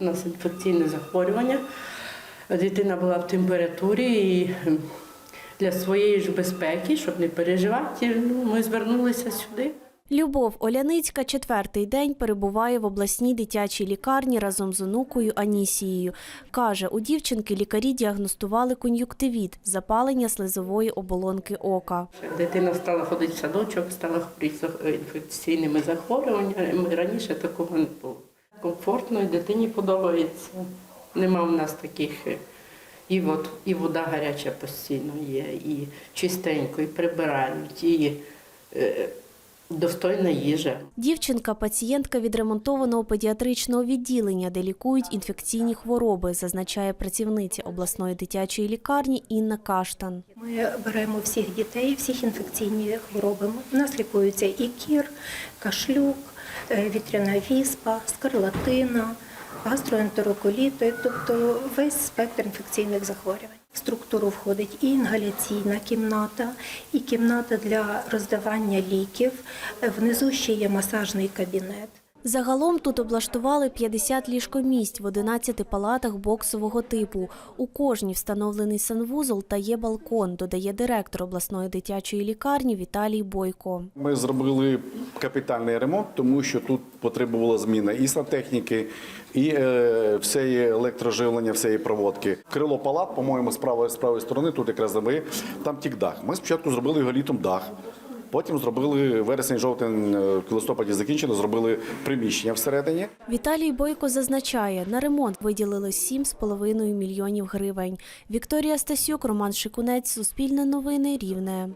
У нас інфекційне захворювання. Дитина була в температурі і для своєї ж безпеки, щоб не переживати, ну, ми звернулися сюди. Любов Оляницька четвертий день перебуває в обласній дитячій лікарні разом з онукою Анісією. Каже, у дівчинки лікарі діагностували кон'юктивіт – запалення слизової оболонки ока. Дитина стала ходити в садочок, стала хворіти інфекційними захворюваннями. Раніше такого не було. Комфортно, і дитині подобається. Нема в нас таких. е, І, от, і вода гаряча постійно є, і чистенько, і прибирають, і е, достойна їжа. Дівчинка – пацієнтка відремонтованого педіатричного відділення, де лікують інфекційні хвороби, зазначає працівниця обласної дитячої лікарні Інна Каштан. Ми беремо всіх дітей, всіх інфекційні хвороби. У нас лікуються і кір, кашлюк, вітряна віспа, скарлатина, гастроентероколіти, тобто весь спектр інфекційних захворювань. В структуру входить і інгаляційна кімната, і кімната для роздавання ліків. Е, Внизу ще є масажний кабінет. Загалом тут облаштували 50 ліжкомість в 11 палатах боксового типу. У кожній встановлений санвузол та є балкон, додає директор обласної дитячої лікарні Віталій Бойко. Ми зробили капітальний ремонт, тому що тут потребувала зміна і сантехніки, і е, всієї електроживлення, всієї проводки. Крило палат, по-моєму, з з правої сторони, тут якраз ми, там тік дах. Ми спочатку зробили його літом дах. Потім зробили вересень, жовтень, е, листопаді закінчено, зробили приміщення всередині. Віталій Бойко зазначає, на ремонт виділили 7,5 мільйонів гривень. Вікторія Стасюк, Роман Шикунець, Суспільне новини, Рівне.